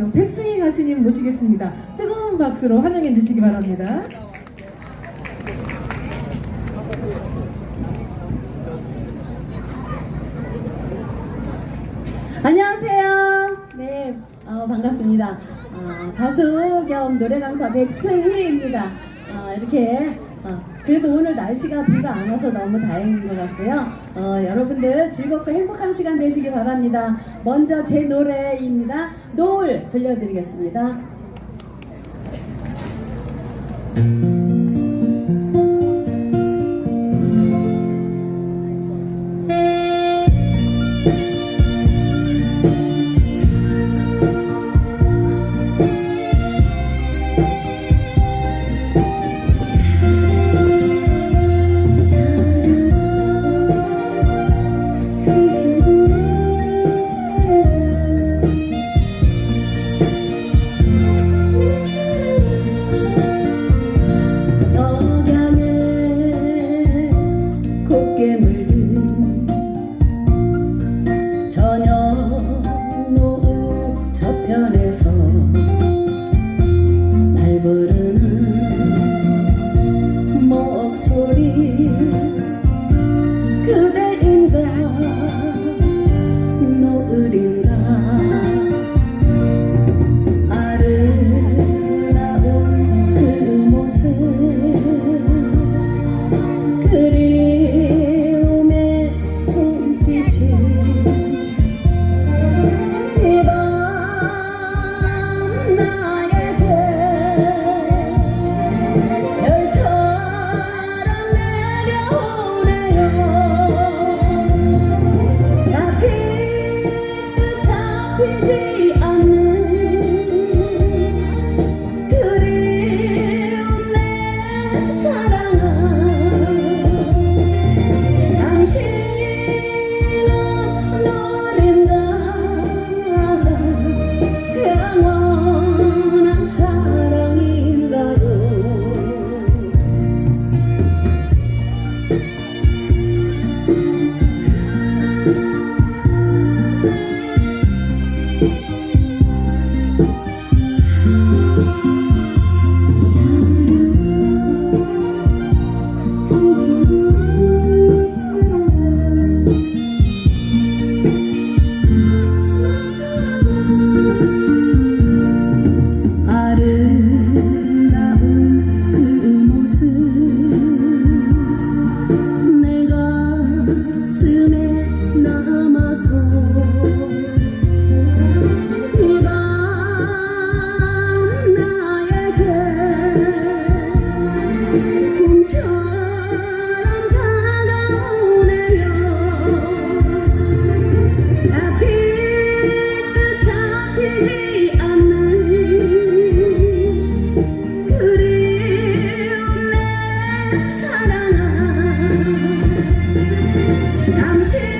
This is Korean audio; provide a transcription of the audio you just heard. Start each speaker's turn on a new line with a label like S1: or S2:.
S1: 가수 백승희 가수님 모시겠습니다. 뜨거운 박수로 환영해 주시기 바랍니다.
S2: 안녕하세요. 네, 어, 반갑습니다. 어, 가수 겸 노래 강사 백승희입니다. 어, 이렇게 어, 그래도 오늘 날씨가 비가 안 와서 너무 다행인 것 같고요. 어, 여러분들 즐겁고 행복한 시간 되시기 바랍니다. 먼저 제 노래입니다. 노을 들려드리겠습니다. 让世。